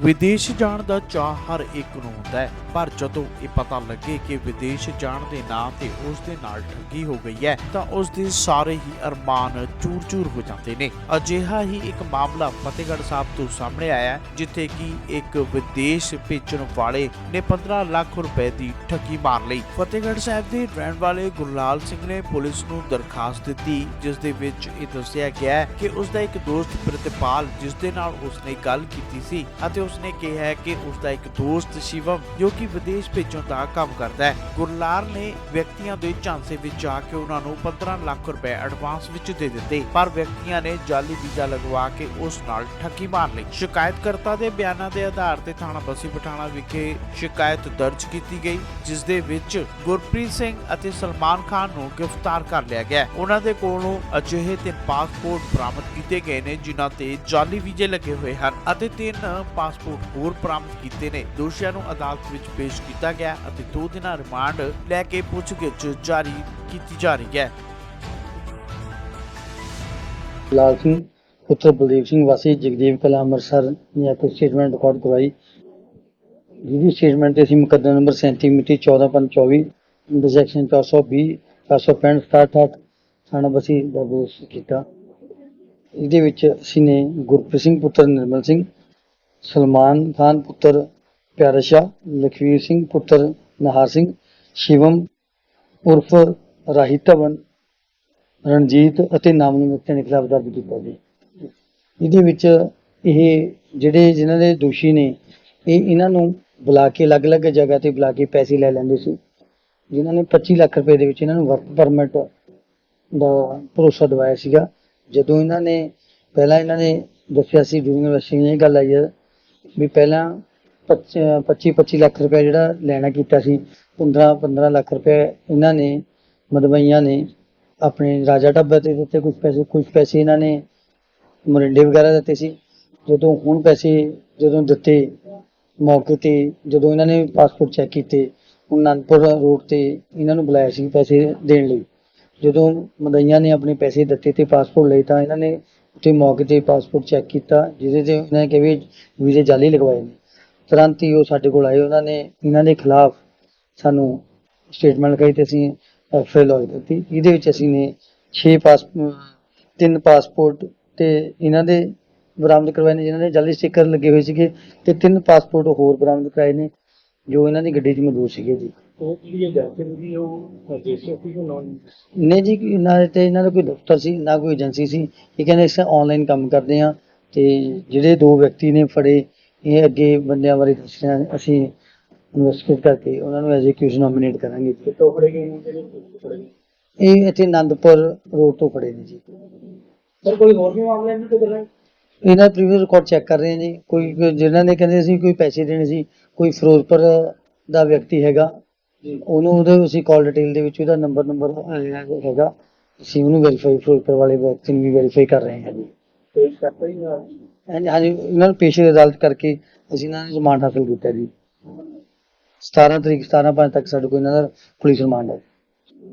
ਵਿਦੇਸ਼ ਜਾਣ ਦਾ ਚਾਹ ਹਰ ਇੱਕ ਨੂੰ ਹੁੰਦਾ ਹੈ, ਪਰ ਜਦੋਂ ਇਹ ਪਤਾ ਲੱਗੇ ਕਿ ਵਿਦੇਸ਼ ਜਾਣ ਦੇ ਨਾਂ ਤੇ ਉਸ ਦੇ ਨਾਲ ਠੱਗੀ ਹੋ ਗਈ ਹੈ, ਤਾਂ ਉਸ ਦੇ ਸਾਰੇ ਹੀ ਅਰਮਾਨ ਚੂਰ-ਚੂਰ ਹੋ ਜਾਂਦੇ ਨੇ। ਅਜਿਹਾ ਹੀ ਇੱਕ ਮਾਮਲਾ ਫਤਿਹਗੜ੍ਹ ਸਾਹਿਬ ਤੋਂ ਸਾਹਮਣੇ ਆਇਆ ਜਿੱਥੇ ਕਿ ਇੱਕ ਵਿਦੇਸ਼ ਭੇਜਣ ਵਾਲੇ ਨੇ 15 ਲੱਖ ਰੁਪਏ ਦੀ ਠੱਗੀ ਮਾਰ ਲਈ। ਫਤਿਹਗੜ੍ਹ ਸਾਹਿਬ ਦੇ ਰਹਿਣ ਵਾਲੇ ਗੁਰਲਾਲ ਸਿੰਘ ਨੇ ਪੁਲਿਸ ਨੂੰ ਦਰਖਾਸਤ ਦਿੱਤੀ, ਜਿਸ ਦੇ ਵਿੱਚ ਇਹ ਦੱਸਿਆ ਗਿਆ ਕਿ ਉਸ ਦਾ ਇੱਕ ਦੋਸਤ ਪ੍ਰਿਤਪਾਲ, ਜਿਸ ਦੇ ਨਾਲ ਉਸਨੇ ਗੱਲ ਕੀਤੀ ਸੀ, ਅਤੇ ਉਸਨੇ ਕਿਹਾ ਹੈ ਕਿ ਉਸ ਦਾ ਇੱਕ ਦੋਸਤ ਸ਼ਿਵਮ, ਜੋ ਕਿ ਵਿਦੇਸ਼ ਭੇਜਣ ਦਾ ਕੰਮ ਕਰਦਾ ਹੈ। ਗੁਰਲਾਲ ਨੇ ਵਿਅਕਤੀਆਂ ਦੇ ਝਾਂਸੇ ਵਿੱਚ ਆ ਕੇ ਉਹਨਾਂ ਨੂੰ 15 ਲੱਖ ਰੁਪਏ ਐਡਵਾਂਸ ਵਿੱਚ ਦੇ ਦਿੱਤੇ, ਪਰ ਵਿਅਕਤੀਆਂ ਨੇ ਜਾਲੀ ਵੀਜ਼ਾ ਲਗਵਾ ਕੇ ਉਸ ਨਾਲ ਠੱਗੀ ਮਾਰ ਲਈ। ਸ਼ਿਕਾਇਤਕਰਤਾ ਦੇ ਬਿਆਨਾਂ ਦੇ ਆਧਾਰ ਤੇ ਥਾਣਾ ਬਸੀ ਪਠਾਣਾ ਵਿਖੇ ਸ਼ਿਕਾਇਤ ਦਰਜ ਕੀਤੀ ਗਈ ਜਿਸ ਦੇ ਵਿੱਚ ਗੁਰਪ੍ਰੀਤ ਸਿੰਘ ਅਤੇ ਸਲਮਾਨ ਖਾਨ ਨੂੰ ਗ੍ਰਿਫਤਾਰ ਕਰ ਲਿਆ ਗਿਆ ਉਹਨਾਂ ਦੇ ਕੋਲੋਂ ਅਜਿਹੇ ਤਿੰਨ ਪਾਸਪੋਰਟ ਬਰਾਮਦ ਕੀਤੇ ਗਏ ਨੇ, ਜਿਨ੍ਹਾਂ ਤੇ ਜਾਲੀ ਵੀਜ਼ੇ ਲੱਗੇ ਹੋਏ ਹਨ ਅਤੇ ਤਿੰਨ ਪਾਸਪੋਰਟ ਹੋਰ ਬਰਾਮਦ ਕੀਤੇ ਨੇ। ਦੋਸ਼ੀਆਂ ਨੂੰ ਅਦਾਲਤ ਵਿੱਚ ਪੇਸ਼ ਕੀਤਾ ਗਿਆ ਅਤੇ 2 ਦਿਨਾਂ ਰਿਮਾਂਡ ਲੈ ਕੇ ਪੁੱਛਗਿੱਛ ਜਾਰੀ ਕੀਤੀ ਜਾ ਰਹੀ ਹੈ। ਲਾਲ ਸਿੰਘ, ਪੁੱਤਰ ਬਲਦੇਵ ਸਿੰਘ ਵਾਸੀ ਜਗਦੇਵ ਕਲਾ ਅੰਮ੍ਰਿਤਸਰ ਨੇ ਇੱਕ ਸਟੇਟਮੈਂਟ ਰਿਕਾਰਡ ਕਰਵਾਈ। ਜਿਹਦੀ ਸਟੇਟਮੈਂਟ ਤੇ ਅਸੀਂ ਮੁਕੱਦਮਾ ਨੰਬਰ 37 ਮਿਤੀ 14/24 ਅੰਡਰ ਸੈਕਸ਼ਨ 420 465 ਥਾਣਾ ਬਸੀ ਦਾ ਦੋਸ਼ ਕੀਤਾ। ਇਹਦੇ ਵਿੱਚ ਅਸੀਂ ਨੇ ਗੁਰਪ੍ਰੀਤ ਸਿੰਘ, ਪੁੱਤਰ ਨਿਰਮਲ ਸਿੰਘ ਸਲਮਾਨ ਖਾਨ ਪੁੱਤਰ ਪਿਆਰਾ ਸ਼ਾਹ, ਲਖਵੀਰ ਸਿੰਘ ਪੁੱਤਰ ਨਹਾਰ ਸਿੰਘ, ਸ਼ਿਵਮ ਉਰਫ ਰਾਹੀ ਧਵਨ, ਰਣਜੀਤ ਅਤੇ ਨਾਮਨੂ ਵਿਅਕਤੀਆਂ ਦੇ ਖਿਲਾਫ ਦਰਜ ਕੀਤਾ ਜੀ ਇਹਦੇ ਵਿੱਚ ਇਹ ਜਿਹੜੇ ਜਿਨ੍ਹਾਂ ਦੇ ਦੋਸ਼ੀ ਨੇ, ਇਹ ਇਹਨਾਂ ਨੂੰ ਬੁਲਾ ਕੇ ਅਲੱਗ-ਅਲੱਗ ਜਗ੍ਹਾ ਤੇ ਬੁਲਾ ਕੇ ਪੈਸੇ ਲੈ ਲੈਂਦੇ ਸੀ। ਜਿਨ੍ਹਾਂ ਨੇ 25 ਲੱਖ ਰੁਪਏ ਦੇ ਵਿੱਚ ਇਹਨਾਂ ਨੂੰ ਵਰਕ ਪਰਮਿਟ ਦਾ ਭਰੋਸਾ ਦਿਵਾਇਆ ਸੀਗਾ। ਜਦੋਂ ਇਹਨਾਂ ਨੇ, ਪਹਿਲਾਂ ਇਹਨਾਂ ਨੇ ਦੱਸਿਆ ਸੀ ਯੂਨੀਵਰਸਿਟੀ ਨੇ ਇਹ ਗੱਲ ਆਈ ਹੈ ਵੀ ਪਹਿਲਾਂ 25 25 ਲੱਖ ਰੁਪਏ ਜਿਹੜਾ ਲੈਣਾ ਕੀਤਾ ਸੀ 15 15 ਲੱਖ ਰੁਪਏ ਇਹਨਾਂ ਨੇ, ਮਦਵਈਆਂ ਨੇ, ਆਪਣੇ ਰਾਜਾ ਢਾਬੇ ਤੇ ਦਿੱਤੇ ਕੁਝ ਪੈਸੇ ਕੁਝ ਪੈਸੇ ਇਹਨਾਂ ਨੇ ਮਰਿੰਡੇ ਵਗੈਰਾ ਦਿੱਤੇ ਸੀ। ਜਦੋਂ ਹੁਣ ਪੈਸੇ ਜਦੋਂ ਦਿੱਤੇ ਮੌਕੇ ਤੇ, ਜਦੋਂ ਇਹਨਾਂ ਨੇ ਪਾਸਪੋਰਟ ਚੈੱਕ ਕੀਤੇ ਹੁਣ ਅਨੰਦਪੁਰ ਰੋਡ ਤੇ ਇਹਨਾਂ ਨੂੰ ਬੁਲਾਇਆ ਸੀ ਪੈਸੇ ਦੇਣ ਲਈ। ਜਦੋਂ ਮਦਈਆਂ ਨੇ ਆਪਣੇ ਪੈਸੇ ਦਿੱਤੇ ਤੇ ਪਾਸਪੋਰਟ ਲਏ ਤਾਂ ਇਹਨਾਂ ਨੇ ਉੱਥੇ ਮੌਕੇ ਤੇ ਪਾਸਪੋਰਟ ਚੈੱਕ ਕੀਤਾ, ਜਿਹਦੇ ਤੇ ਇਹਨਾਂ ਨੇ ਕਿਹਾ ਵੀ ਵੀਜ਼ੇ ਜਾਲੀ ਲਗਵਾਏ ਨੇ। ਤੁਰੰਤ ਹੀ ਉਹ ਸਾਡੇ ਕੋਲ ਆਏ, ਉਹਨਾਂ ਨੇ ਇਹਨਾਂ ਦੇ ਖਿਲਾਫ ਸਾਨੂੰ ਸਟੇਟਮੈਂਟ ਲਗਾਈ ਤੇ ਅਸੀਂ ਫੇਲ ਆਈ ਲੌਜ ਇਹਦੇ ਵਿੱਚ ਅਸੀਂ ਨੇ 6 ਪਾਸ ਤਿੰਨ ਪਾਸਪੋਰਟ ਤੇ ਇਹਨਾਂ ਦੇ ਬਰਾਮਦ ਕਰਵਾਏ ਨੇ, ਜਿਨ੍ਹਾਂ ਦੇ ਜਾਲੀ ਸਟicker ਲੱਗੇ ਹੋਏ ਸੀਗੇ ਤੇ ਤਿੰਨ ਪਾਸਪੋਰਟ ਹੋਰ ਬਰਾਮਦ ਕਰਾਏ ਨੇ। ਜੋ ਇਹਨਾਂ ਦੀ ਗੱਡੀ 'ਚ ਮੌਜੂਦ ਸੀਗੇ ਜੀ। ਉਹ ਜਿਹੜੀ ਏਜੰਸੀ ਸੀ ਉਹ ਦੇਸ਼ੀ ਸੀ ਕਿ ਨਾਨ ਨਹੀਂ ਜੀ ਕਿ ਦੇ ਤੇ ਇਹਨਾਂ ਦਾ ਕੋਈ ਦਫ਼ਤਰ ਸੀ ਨਾ ਕੋਈ ਏਜੰਸੀ ਸੀ। ਇਹ ਕਹਿੰਦੇ ਅਸੀਂ ਆਨਲਾਈਨ ਕੰਮ ਕਰਦੇ ਹਾਂ ਤੇ ਜਿਹੜੇ ਦੋ ਵਿਅਕਤੀ ਨੇ ਫੜੇ ਇਹ ਅੱਗੇ ਬੰਦਿਆਂ ਬਾਰੇ ਦੱਸਿਆ ਅਸੀਂ ਇਨਵੈਸਟੀਗੇਟ ਕਰਕੇ ਉਹਨਾਂ ਨੂੰ ਐਜ਼ ਅ ਨੋਮੀਨੇਟ ਕਰਾਂਗੇ ਜੀ। ਫੜੇ ਗਏ ਨੇ ਜਿਹੜੇ ਫੜੇ ਗਏ ਇਹ ਇੱਥੇ ਆਨੰਦਪੁਰ ਰੋਡ ਤੋਂ ਫੜੇ ਨੇ ਜੀ। ਸਰ ਕੋਈ ਹੋਰ ਵੀ ਮਾਮਲਾ ਨਹੀਂ ਤੇ ਗੱਲਾਂ ਇਹਨਾਂ ਪ੍ਰੀਵੀਅਸ ਰਿਕਾਰਡ ਚੈੱਕ ਕਰ ਰਹੇ ਹਾਂ ਜੀ। ਕੋਈ ਜਿਨ੍ਹਾਂ ਨੇ ਕਹਿੰਦੇ ਸੀ ਕੋਈ ਪੈਸੇ ਦੇਣੇ ਸੀ ਕੋਈ ਫਿਰੋਜ਼ਪੁਰ ਦਾ ਵਿਅਕਤੀ ਹੈਗਾ ਉਹਨੂੰ ਉਹਦੇ ਅਸੀਂ ਕਾਲ ਡਿਟੇਲ ਦੇ ਵਿੱਚ ਉਹਦਾ ਨੰਬਰ ਨੰਬਰ ਹੈਗਾ। ਅਸੀਂ ਉਹਨੂੰ ਵੈਰੀਫਾਈ ਫਿਰੋਜ਼ਪੁਰ ਵਾਲੇ ਵਿਅਕਤੀ ਨੂੰ ਵੀ ਵੈਰੀਫਾਈ ਕਰ ਰਹੇ ਹਾਂ ਜੀ। ਪੇਸ਼ ਕਰਤਾ ਹੀ ਨਾ ਹਾਂਜੀ ਇਹਨਾਂ ਨੂੰ ਪੇਸ਼ੇ ਅਦਾਲਤ ਕਰਕੇ ਅਸੀਂ ਇਹਨਾਂ ਨੂੰ ਰਿਮਾਂਡ ਹਾਸਲ ਕੀਤਾ ਜੀ। 17 ਤਰੀਕ 17 ਪੰਜ ਤੱਕ ਸਾਡੇ ਕੋਲ ਇਹਨਾਂ ਦਾ ਪੁਲਿਸ ਰਿਮਾਂਡ ਹੈ।